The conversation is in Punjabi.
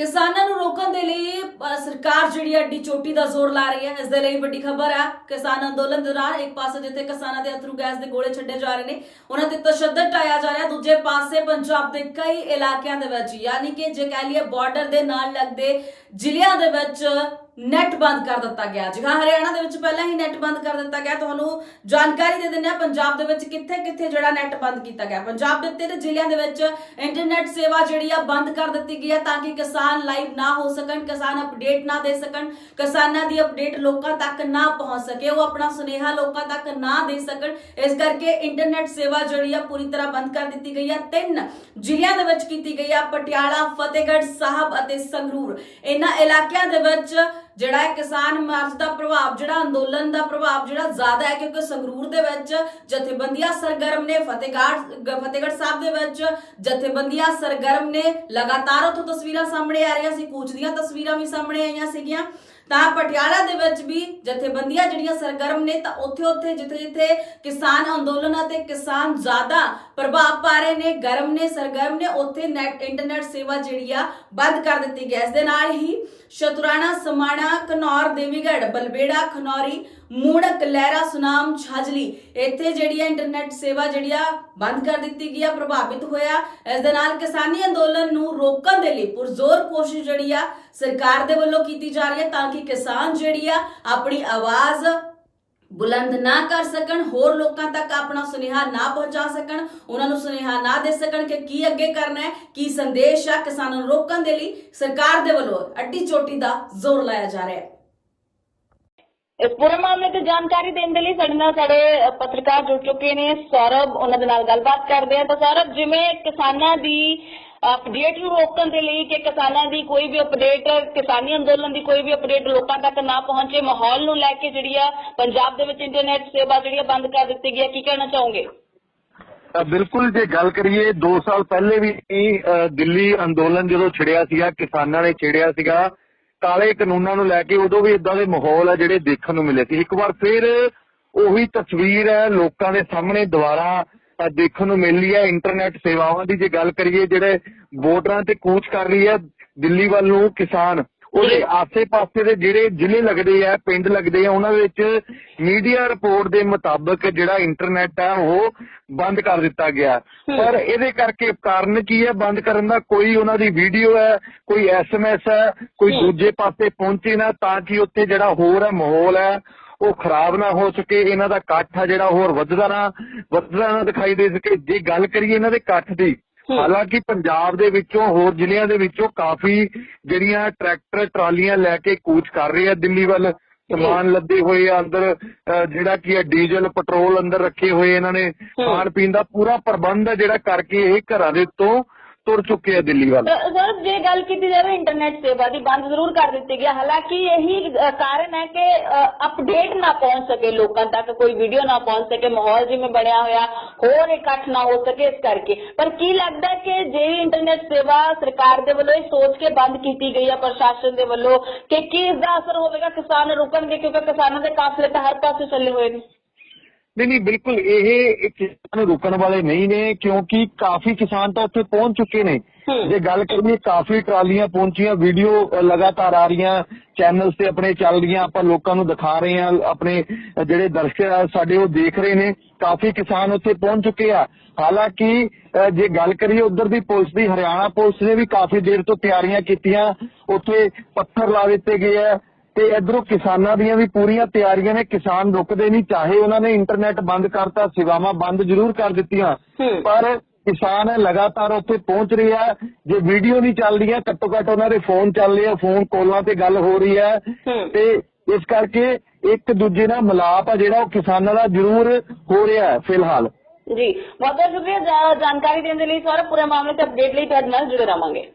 ਕਿਸਾਨਾਂ ਨੂੰ ਰੋਕਣ ਦੇ ਲਈ ਸਰਕਾਰ ਜਿਹੜੀ ਅੱਡੀ ਚੋਟੀ ਦਾ ਜ਼ੋਰ ਲਾ ਰਹੀ ਹੈ, ਇਸ ਦੇ ਲਈ ਵੱਡੀ ਖਬਰ ਹੈ। ਕਿਸਾਨ ਅੰਦੋਲਨ ਦੌਰਾਨ ਇੱਕ ਪਾਸੇ ਜਿੱਥੇ ਕਿਸਾਨਾਂ ਦੇ ਅਥਰੂ ਗੈਸ ਦੇ ਗੋਲੇ ਛੱਡੇ ਜਾ ਰਹੇ ਨੇ, ਉਹਨਾਂ ਤੇ ਤਸ਼ੱਦਦ ਟਾਇਆ ਜਾ ਰਿਹਾ। ਦੂਜੇ ਪਾਸੇ ਪੰਜਾਬ ਦੇ ਕਈ ਇਲਾਕਿਆਂ ਦੇ ਵਿੱਚ, ਯਾਨੀ ਕਿ ਜੇ ਕਹਿ ਲਈਏ ਬਾਰਡਰ ਦੇ ਨਾਲ ਲੱਗਦੇ ਜ਼ਿਲ੍ਹਿਆਂ ਦੇ ਵਿੱਚ ਨੈਟ ਬੰਦ ਕਰ ਦਿੱਤਾ ਗਿਆ। ਜੀ ਹਾਂ ਹਰਿਆਣਾ ਦੇ ਵਿੱਚ ਪਹਿਲਾਂ ਹੀ ਨੈਟ ਬੰਦ ਕਰ ਦਿੱਤਾ ਗਿਆ। ਤੁਹਾਨੂੰ ਜਾਣਕਾਰੀ ਦੇ ਦਿੰਦੇ ਹਾਂ, ਪੰਜਾਬ ਦੇ ਵਿੱਚ ਕਿੱਥੇ ਕਿੱਥੇ ਜਿਹੜਾ ਨੈਟ ਬੰਦ ਕੀਤਾ ਗਿਆ। ਪੰਜਾਬ ਦੇ ਤਿੰਨ ਜ਼ਿਲ੍ਹਿਆਂ ਦੇ ਵਿੱਚ ਇੰਟਰਨੈਟ ਸੇਵਾ ਜਿਹੜੀ ਆ, ਬੰਦ ਕਰ ਦਿੱਤੀ ਗਈ ਹੈ ਤਾਂ ਕਿ ਕਿਸਾਨ ਲਾਈਵ ਨਾ ਹੋ ਸਕਣ, ਕਿਸਾਨ ਅਪਡੇਟ ਨਾ ਦੇ ਸਕਣ, ਕਿਸਾਨਾਂ ਦੀ ਅਪਡੇਟ ਲੋਕਾਂ ਤੱਕ ਨਾ ਪਹੁੰਚ ਸਕੇ, ਉਹ ਆਪਣਾ ਸੁਨੇਹਾ ਲੋਕਾਂ ਤੱਕ ਨਾ ਦੇ ਸਕਣ। ਇਸ ਕਰਕੇ ਇੰਟਰਨੈਟ ਸੇਵਾ ਜਿਹੜੀ ਆ, ਪੂਰੀ ਤਰ੍ਹਾਂ ਬੰਦ ਕਰ ਦਿੱਤੀ ਗਈ ਹੈ ਤਿੰਨ ਜ਼ਿਲ੍ਹਿਆਂ ਦੇ ਵਿੱਚ ਕੀਤੀ ਗਈ ਆ, ਪਟਿਆਲਾ, ਫਤਿਹਗੜ੍ਹ ਸਾਹਿਬ ਅਤੇ ਸੰਗਰੂਰ। ਇਹਨਾਂ ਇਲਾਕਿਆਂ ਦੇ ਵਿੱਚ ਜਿਹੜਾ ਹੈ ਕਿਸਾਨ ਮਾਰਚ ਦਾ ਪ੍ਰਭਾਵ, ਜਿਹੜਾ ਅੰਦੋਲਨ ਦਾ ਪ੍ਰਭਾਵ ਜਿਹੜਾ ਜ਼ਿਆਦਾ ਹੈ, ਕਿਉਂਕਿ ਸੰਗਰੂਰ ਦੇ ਵਿੱਚ ਜਥੇਬੰਦੀਆਂ ਸਰਗਰਮ ਨੇ, ਫਤਿਹਗੜ੍ਹ ਫਤਿਹਗੜ੍ਹ ਸਾਹਿਬ ਦੇ ਵਿੱਚ ਜਥੇਬੰਦੀਆਂ ਸਰਗਰਮ ਨੇ, ਲਗਾਤਾਰ ਉੱਥੋਂ ਤਸਵੀਰਾਂ ਸਾਹਮਣੇ ਆ ਰਹੀਆਂ ਸੀ, ਕੂਚ ਦੀਆਂ ਤਸਵੀਰਾਂ ਵੀ ਸਾਹਮਣੇ ਆਈਆਂ ਸੀਗੀਆਂ। ਤਾਂ ਪਟਿਆਲਾ ਦੇ ਵਿੱਚ ਵੀ ਜਥੇਬੰਦੀਆਂ ਜਿਹੜੀਆਂ ਸਰਗਰਮ ਨੇ, ਤਾਂ ਉੱਥੇ ਉੱਥੇ ਜਿੱਥੇ ਜਿੱਥੇ ਕਿਸਾਨ ਅੰਦੋਲਨ ਅਤੇ ਕਿਸਾਨ ਜ਼ਿਆਦਾ ਪ੍ਰਭਾਵ ਪਾ ਰਹੇ ਨੇ, ਗਰਮ ਨੇ, ਸਰਗਰਮ ਨੇ, ਉੱਥੇ ਨੈਟ, ਇੰਟਰਨੈਟ ਸੇਵਾ ਜਿਹੜੀ ਆ ਬੰਦ ਕਰ ਦਿੱਤੀ ਗਈ ਇਸ ਦੇ ਨਾਲ ਹੀ। ਸ਼ਤੁਰਾਣਾ, ਸਮਾਣਾ, ਘਨੌਰ, ਦੇਵੀਗੜ੍ਹ, ਬਲਬੇੜਾ, ਖਨੌਰੀ, ਮੂੜਕ, ਲਹਿਰਾ, ਸੁਨਾਮ, ਛਾਜਲੀ। ਇੱਥੇ ਜਿਹੜੀ ਆ ਇੰਟਰਨੈਟ ਸੇਵਾ ਜਿਹੜੀ ਆ ਬੰਦ ਕਰ ਦਿੱਤੀ ਗਈ ਆ, ਪ੍ਰਭਾਵਿਤ ਹੋਇਆ। ਇਸ ਦੇ ਨਾਲ ਕਿਸਾਨੀ ਅੰਦੋਲਨ ਨੂੰ ਰੋਕਣ ਦੇ ਲਈ ਪੁਰਜ਼ੋਰ ਕੋਸ਼ਿਸ਼ ਜਿਹੜੀ ਆ ਸਰਕਾਰ ਦੇ ਵੱਲੋਂ ਕੀਤੀ ਜਾ ਰਹੀ ਹੈ ਤਾਂ ਕਿ ਕਿਸਾਨ ਜਿਹੜੀ ਆ ਆਪਣੀ ਆਵਾਜ਼ ਬੁਲੰਦ ਨਾ ਕਰ ਸਕਣ, ਹੋਰ ਲੋਕਾਂ ਤੱਕ ਆਪਣਾ ਸੁਨੇਹਾ ਨਾ ਪਹੁੰਚਾ ਸਕਣ, ਉਹਨਾਂ ਨੂੰ ਸੁਨੇਹਾ ਨਾ ਦੇ ਸਕਣ ਕਿ ਕੀ ਅੱਗੇ ਕਰਨਾ ਹੈ, ਕੀ ਸੰਦੇਸ਼ ਆ ਕਿਸਾਨਾਂ ਨੂੰ ਰੋਕਣ ਦੇ ਲਈ ਸਰਕਾਰ ਦੇ ਵੱਲੋਂ ਅੱਡੀ ਚੋਟੀ ਦਾ ਜ਼ੋਰ ਲਾਇਆ ਜਾ ਰਿਹਾ ਹੈ। ਇਸ ਪੂਰੇ ਮਾਮਲੇ ਤੇ ਜਾਣਕਾਰੀ ਦੇਣ ਦੇ ਲਈ ਸਾਡੇ ਨਾਲ ਸਾਡੇ ਪੱਤਰਕਾਰ ਜੁੜ ਚੁੱਕੇ ਨੇ, ਸੌਰਵ ਉਹਨਾਂ ਦੇ ਨਾਲ ਗੱਲਬਾਤ ਕਰਦੇ ਆ। ਤਾਂ ਸੌਰਵ, ਜਿਵੇਂ ਕਿਸਾਨਾਂ ਦੀ ਅਪਡੇਟ ਨੂੰ ਰੋਕਣ ਦੇ ਲਈ ਕਿ ਕਿਸਾਨਾਂ ਦੀ ਕੋਈ ਵੀ ਅਪਡੇਟ ਕਿਸਾਨੀ ਅੰਦੋਲਨ ਦੀ ਕੋਈ ਵੀ ਅਪਡੇਟ ਲੋਕਾਂ ਤੱਕ ਨਾ ਪਹੁੰਚੇ, ਮਾਹੌਲ ਨੂੰ ਲੈ ਕੇ ਜਿਹੜੀ ਆ ਪੰਜਾਬ ਦੇ ਵਿੱਚ ਇੰਟਰਨੈਟ ਸੇਵਾ ਜਿਹੜੀ ਆ ਬੰਦ ਕਰ ਦਿੱਤੀ ਗਈ ਹੈ ਕੀ ਕਹਿਣਾ ਚਾਹੋਗੇ? ਬਿਲਕੁਲ ਜੇ ਗੱਲ ਕਰੀਏ 2 ਸਾਲ ਪਹਿਲੇ ਵੀ ਦਿੱਲੀ ਅੰਦੋਲਨ ਜਦੋਂ ਛਿੜਿਆ ਸੀਗਾ, ਕਿਸਾਨਾਂ ਨੇ ਛਿੜਿਆ ਸੀਗਾ, ਕਾਲੇ ਕਾਨੂੰਨਾਂ ਨੂੰ ਲੈ ਕੇ ਉਦੋਂ ਵੀ ਇਦਾਂ ਦੇ ਮਾਹੌਲ ਆ ਜਿਹੜੇ ਦੇਖਣ ਨੂੰ ਮਿਲੇ ਸੀ। ਇੱਕ ਵਾਰ ਫਿਰ ਉਹੀ ਤਸਵੀਰ ਹੈ, ਲੋਕਾਂ ਦੇ ਸਾਹਮਣੇ ਦੁਬਾਰਾ ਦੇਖਣ ਨੂੰ ਮਿਲ ਰਹੀ ਹੈ ਇੰਟਰਨੈਟ ਸੇਵਾਵਾਂ ਦੀ ਜੇ ਗੱਲ ਕਰੀਏ ਜਿਹੜੇ ਵੋਟਰਾਂ ਤੇ ਕੂਚ ਕਰ ਰਹੀ ਹੈ ਦਿੱਲੀ ਵੱਲ ਨੂੰ ਕਿਸਾਨ ਉਹਦੇ ਆਸੇ-ਪਾਸੇ ਦੇ ਜਿਹੜੇ ਜ਼ਿਲ੍ਹੇ ਲੱਗਦੇ ਆ ਪਿੰਡ ਲੱਗਦੇ ਆ ਉਹਨਾਂ ਵਿੱਚ ਮੀਡੀਆ ਰਿਪੋਰਟ ਦੇ ਮੁਤਾਬਕ ਜਿਹੜਾ ਇੰਟਰਨੈਟ ਆ ਉਹ ਬੰਦ ਕਰ ਦਿੱਤਾ ਗਿਆ। ਪਰ ਇਹਦੇ ਕਰਕੇ ਕਾਰਨ ਕੀ ਹੈ? ਬੰਦ ਕਰਨ ਦਾ ਕੋਈ ਉਹਨਾਂ ਦੀ ਵੀਡੀਓ ਹੈ ਕੋਈ ਐਸਐਮਐਸ ਹੈ ਕੋਈ ਹੂੰ। ਦੂਜੇ ਪਾਸੇ ਪਹੁੰਚੇ ਨਾ ਤਾਂ ਕਿ ਉੱਥੇ ਜਿਹੜਾ ਹੋਰ ਹੈ ਮਾਹੌਲ ਹੈ ਉਹ ਖਰਾਬ ਨਾ ਹੋ ਸਕੇ ਇਹਨਾਂ ਦਾ ਇਕੱਠ ਆ ਜਿਹੜਾ ਹੋਰ ਵੱਧਦਾ ਨਾ ਵੱਧਦਾ ਨਾ ਦਿਖਾਈ ਦੇ ਸਕੇ। ਜੇ ਗੱਲ ਕਰੀਏ ਇਹਨਾਂ ਦੇ ਇਕੱਠ ਦੀ। ਹਾਲਾਂਕਿ ਪੰਜਾਬ ਦੇ ਵਿੱਚੋਂ ਹੋਰ ਜ਼ਿਲ੍ਹਿਆਂ ਦੇ ਵਿੱਚੋਂ ਕਾਫੀ ਜਿਹੜੀਆਂ ਟਰੈਕਟਰ ਟਰਾਲੀਆਂ ਲੈ ਕੇ ਕੂਚ ਕਰ ਰਹੇ ਆ ਦਿੱਲੀ ਵੱਲ। ਸਮਾਨ ਲੱਦੇ ਹੋਏ ਆ ਅੰਦਰ ਜਿਹੜਾ ਕੀ ਹੈ ਡੀਜ਼ਲ ਪੈਟਰੋਲ ਅੰਦਰ ਰੱਖੇ ਹੋਏ ਇਹਨਾਂ ਨੇ। ਖਾਣ ਪੀਣ ਦਾ ਪੂਰਾ ਪ੍ਰਬੰਧ ਹੈ ਜਿਹੜਾ ਕਰਕੇ ਇਹ ਘਰਾਂ ਦੇ ਤੋਂ ਤੁਰ ਚੁੱਕੇ ਆ ਦਿੱਲੀ ਵੱਲ। ਸਰ ਜੇ ਗੱਲ ਕੀਤੀ ਜਾਵੇ ਇੰਟਰਨੈਟ ਸੇਵਾ ਦੀ, ਬੰਦ ਜ਼ਰੂਰ ਕਰ ਦਿੱਤੀ ਗਈ ਹਾਲਾਂਕਿ ਇਹੀ ਕਾਰਨ ਹੈ ਕਿ ਅਪਡੇਟ ਨਾ ਪਹੁੰਚ ਸਕੇ ਲੋਕਾਂ ਤੱਕ, ਕੋਈ ਵੀਡੀਓ ਨਾ ਪਹੁੰਚ ਸਕੇ, ਮਾਹੌਲ ਜਿਵੇਂ ਬਣਿਆ ਹੋਇਆ, ਹੋਰ ਇਕੱਠ ਨਾ ਹੋ ਸਕੇ ਇਸ ਕਰਕੇ। ਪਰ ਕੀ ਲੱਗਦਾ ਕਿ ਜੇ ਇੰਟਰਨੈਟ ਸੇਵਾ ਸਰਕਾਰ ਦੇ ਵੱਲੋਂ ਇਹ ਸੋਚ ਕੇ ਬੰਦ ਕੀਤੀ ਗਈ ਹੈ ਪ੍ਰਸ਼ਾਸਨ ਦੇ ਵੱਲੋਂ, ਕਿ ਕੀ ਇਸ ਦਾ ਅਸਰ ਹੋਵੇਗਾ ਕਿਸਾਨ ਰੁਕਣਗੇ, ਕਿਉਂਕਿ ਕਿਸਾਨਾਂ ਦੇ ਕਾਫਲੇ ਤਾਂ ਹਰ ਪਾਸੇ ਚੱਲੇ ਹੋਏ ਨੇ। ਨਹੀਂ ਨਹੀਂ ਬਿਲਕੁਲ ਇਹ ਕਿਸਾਨ ਨੂੰ ਰੁਕਣ ਵਾਲੇ ਨਹੀਂ ਨੇ ਕਿਉਂਕਿ ਕਾਫੀ ਕਿਸਾਨ ਤਾਂ ਉੱਥੇ ਪਹੁੰਚ ਚੁੱਕੇ ਨੇ। ਜੇ ਗੱਲ ਕਰੀਏ ਕਾਫੀ ਟਰਾਲੀਆਂ ਪਹੁੰਚੀਆਂ ਵੀਡੀਓ ਲਗਾਤਾਰ ਆ ਰਹੀਆਂ ਚੈਨਲਸ ਤੇ ਆਪਣੇ ਚੱਲ ਰਹੀਆਂ ਆਪਾਂ ਲੋਕਾਂ ਨੂੰ ਦਿਖਾ ਰਹੇ ਹਾਂ ਆਪਣੇ ਜਿਹੜੇ ਦਰਸ਼ਕ ਆ ਸਾਡੇ ਉਹ ਦੇਖ ਰਹੇ ਨੇ ਕਾਫੀ ਕਿਸਾਨ ਉੱਥੇ ਪਹੁੰਚ ਚੁੱਕੇ ਆ ਹਾਲਾਂਕਿ ਜੇ ਗੱਲ ਕਰੀਏ ਉਧਰ ਦੀ ਪੁਲਿਸ ਦੀ ਹਰਿਆਣਾ ਪੁਲਿਸ ਨੇ ਵੀ ਕਾਫੀ ਦੇਰ ਤੋਂ ਤਿਆਰੀਆਂ ਕੀਤੀਆਂ ਉੱਥੇ ਪੱਥਰ ਲਾ ਦਿੱਤੇ ਗਏ ਆ ਤੇ ਇਧਰੋਂ ਕਿਸਾਨਾਂ ਦੀਆਂ ਵੀ ਪੂਰੀਆਂ ਤਿਆਰੀਆਂ ਨੇ। ਕਿਸਾਨ ਰੁਕਦੇ ਨਹੀਂ ਚਾਹੇ ਉਹਨਾਂ ਨੇ ਇੰਟਰਨੈਟ ਬੰਦ ਕਰਤਾ ਸੇਵਾਵਾਂ ਬੰਦ ਜ਼ਰੂਰ ਕਰ ਦਿੱਤੀਆਂ। ਪਰ ਕਿਸਾਨ ਲਗਾਤਾਰ ਉੱਥੇ ਪਹੁੰਚ ਰਹੇ ਜੇ ਵੀਡੀਓ ਨਹੀਂ ਚੱਲ ਰਹੀ ਹੈ ਘੱਟੋ ਘੱਟ ਉਹਨਾਂ ਦੇ ਫੋਨ ਚੱਲ ਰਹੇ ਆ ਫੋਨ ਕਾਲਾਂ ਤੇ ਗੱਲ ਹੋ ਰਹੀ ਹੈ। ਤੇ ਇਸ ਕਰਕੇ ਇੱਕ ਦੂਜੇ ਨਾਲ ਮਿਲਾਪ ਆ ਜਿਹੜਾ ਉਹ ਕਿਸਾਨਾਂ ਦਾ ਜ਼ਰੂਰ ਹੋ ਰਿਹਾ ਹੈ ਫਿਲਹਾਲ। ਜੀ। ਬਹੁਤ ਬਹੁਤ ਸ਼ੁਕਰੀਆ ਜਾਣਕਾਰੀ ਦੇਣ ਦੇ ਲਈ ਸਰ ਪੂਰੇ ਮਾਮਲੇ ਤੇ ਅਪਡੇਟ ਲਈ ਤੁਹਾਡੇ ਨਾਲ ਜੁੜੇ ਰਹਾਂਗੇ।